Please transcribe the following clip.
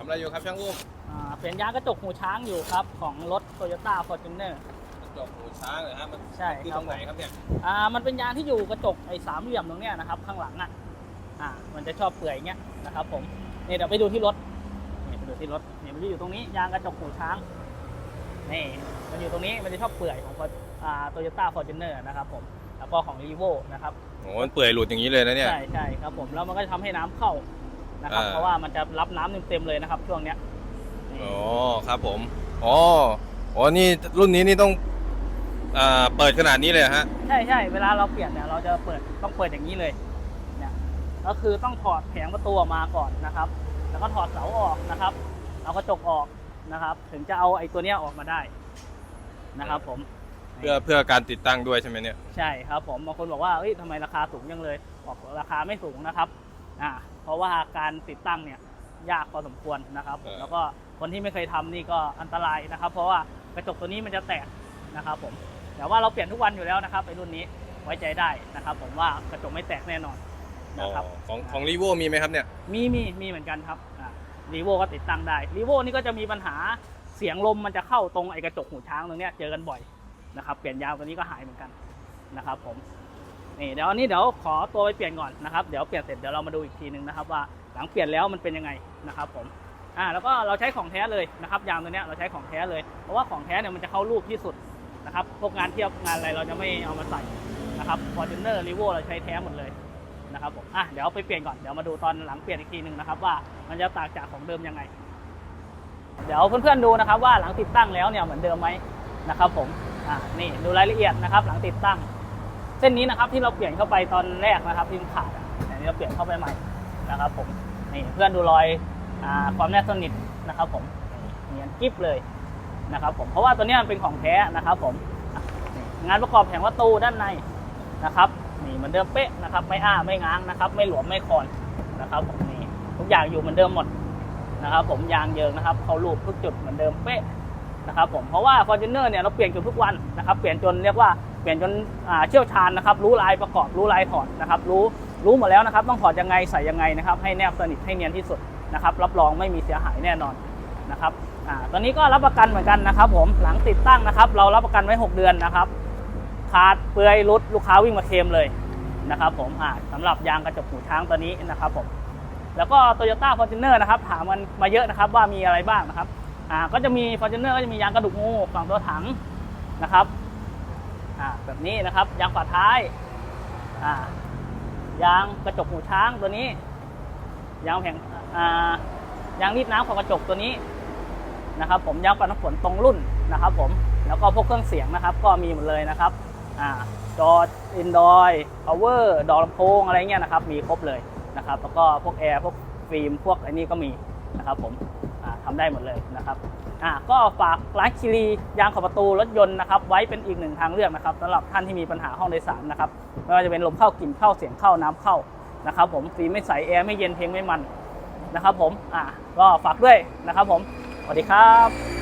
ทำอะไรอยู่ครับช่างอุ้มอ่าเปลี่ยนยางกระจกหูช้างอยู่ครับ ของรถ Toyota Fortuner กระจกหูช้างเหรอฮะมันใช่คือคตรัรบงไหนครับเนี่ยอ่ามันเป็นยางที่อยู่กระจกไอ้สามเหลี่ยมตรงเนี้ยนะครับ ข้างหลังอะอ่ามันจะชอบเปื่อยอย่างเงี้ยนะครับผมนี่เดี๋ยวไปดูที่รถนี่ไปดูที่รถนี่มันจะอยู่ตรงนี้ยางกระจกหูช้างนี่มันอยู่ตรงนี้มันจะชอบเปื่อยของอ่าโตโยต้าฟอร์จูเนอร์นะครับผมแล้วก็ของ r ีโวนะครับ โอ้มันเปื่อยหลุดอย่างนี้เลยนะเนี่ย ใช่ใช่ครับผมแล้วมันก็จะทำให้น้ำเข้า นะครับอ่าเพราะว่ามันจะรับน้ำเต็มๆเลยนะครับ ช่วงเนี้ยนี่อ๋อครับผมอ๋ออ๋อนี่รุ่นนี้นี่ต้องอ่าเปิดขนาดนี้เลยเหรอฮะ ใช่ใช่เวลาเราเปลี่ยนเนี่ยเราจะเปิดต้องเปิดอย่างนี้เลยเนี่ยก็คือต้องถอดแผงประตูออกมาก่อนนะครับ แล้วก็ถอดเสาออกนะครับเอากระจกออกนะครับ ถึงจะเอาไอ้ตัวเนี้ยออกมาได้นะครับ ผม เพื่อเพื่อการติดตั้งด้วยใช่ไหมเนี่ย ใช่ครับผมบางคนบอกว่าเฮ้ยทำไมราคาสูงจังเลย บอกราคาไม่สูงนะครับ อ่าเพราะว่าการติดตั้งเนี่ยยากพอสมควรนะครับผมเออ แล้วก็คนที่ไม่เคยทำนี่ก็อันตรายนะครับ เพราะว่ากระจกตัวนี้มันจะแตกนะครับผมแต่ว่าเราเปลี่ยนทุกวันอยู่แล้วนะครับไอ้รุ่นนี้ไว้ใจได้นะครับ ผมว่ากระจกไม่แตกแน่นอนอ๋อนะครับ ของของรีโวมีไหมครับเนี่ย มีมีมีเหมือนกันครับอ่ารีโวก็ติดตั้งได้รีโวนี่ก็จะมีปัญหาเสียงลมมันจะเข้าตรงไอ้กระจกหูช้างตรงเนี้ยเจอกันบ่อยนะครับ เปลี่ยนยาวตัวนี้ก็หายเหมือนกันนะครับผม นี่เดี๋ยวอันนี้เดี๋ยวขอตัวไปเปลี่ยนก่อนนะครับเดี๋ยวเปลี่ยนเสร็จเดี๋ยวเรามาดูอีกทีหนึ่งนะครับว่าหลังเปลี่ยนแล้วมันเป็นยังไงนะครับผมอ่าแล้วก็เราใช้ของแท้เลยนะครับยางตัวเนี้ยเราใช้ของแท้เลยเพราะว่าของแท้เนี่ยมันจะเข้ารูปที่สุดนะครับพวกงานเทียบงานอะไรเราจะไม่เอามาใส่นะครับ Fortuner r e v o เราใช้แท้หมดเลยนะครับผมอะเดี๋ยวไปเปลี่ยนก่อนเดี๋ยวมาดูตอนหลังเปลี่ยนอีกทีหนึ่งนะครับว่ามันจะต่างจากของเดิมยังไง เดี๋ยวเพื่อนๆดูนะครับว่าหลังติดตั้งแล้วเนี่ยเหมือนเดิมไหมนะครับผมอ่านี่ดูรายละเอียดนะครับ หลังติดตั้ง เส้นนี้นะครับที่เราเปลี่ยนเข้าไปตอนแรกนะครับที่มันขาดอะอันนี้เราเปลี่ยนเข้าไปใหม่นะครับผมนี่เพื่อนดูรอยอความแนบสนิทนะครับ ผมเนียนกิ๊บเลยนะครับ ผมเพราะว่าตัวนี้มันเป็นของแท้นะครับ ผมงานประกอบแผงประตูด้านในนะครับนี่เหมือนเดิมเป๊ะนะครับ ไม่อ้าไม่ง้างนะครับ ไม่หลวมไม่คอนนะครับผมนี่ทุกอย่างอยู่เหมือนเดิมหมดนะครับ ผมยางเยิงนะครับ เขารูปทุกจุดเหมือนเดิมเป๊ะ นะครับผมเพราะว่า f o r t u n e r เนี่ยเราเปลี่ยนเกือบทุกวันนะครับเปลี่ยนจนเรียกว่าเปลี่ยนจนเชี่ยวชาญนะครับรู้ลายประกอบรู้ลายถอดนะครับรู้รู้หมดแล้วนะครับต้องถอดยังไงใส่ยังไงนะครับให้แนบสนิทให้เนียนที่สุดนะครับรับรองไม่มีเสียหายแน่นอนนะครับอ่าตอนนี้ก็รับประกันเหมือนกันนะครับ ผมหลังติดตั้งนะครับ เรารับประกันไว้ 6 เดือนนะครับขาดเปลือยรุดลูกค้าวิ่งมาเคมเลยนะครับผมอ่าสำหรับยางกระจกหูช้างตัวนี้นะครับผมแล้วก็ Toyota Fortuner นะครับถามกันมาเยอะนะครับว่ามีอะไรบ้างนะครับ อ่าก็จะมี Fortuner ก็จะมียางกระดูกงูฝั่งตัวถังนะครับอ่าแบบนี้นะครับยางฝาท้ายอ่ายางกระจกหูช้างตัวนี้ ยางแผงอ่ายางรีดน้ำของกระจกตัวนี้นะครับ ผมยางปัดน้ำฝนตรงรุ่นนะครับ ผมแล้วก็พวกเครื่องเสียงนะครับ ก็มีหมดเลยนะครับอ่าจออินดอยพาวเวอร์ดอลำโพงอะไรเงี้ยนะครับ มีครบเลยนะครับ แล้วก็พวกแอร์พวกฟิล์มพวกไอ้นี่ก็มีนะครับผม ทำทำได้หมดเลยนะครับอ่าก็ฝากร้านคิรียางขอบประตูรถยนต์นะครับไว้เป็นอีกหนึ่งทางเลือกนะครับสำหรับท่านที่มีปัญหาห้องโดยสารนะครับไม่ว่าจะเป็นลมเข้ากลิ่นเข้าเสียงเข้าน้ำเข้านะครับผมฟีไม่ใสแอร์ไม่เย็นเพลงไม่มันนะครับผมอ่าก็ฝากด้วยนะครับผมสวัสดีครับ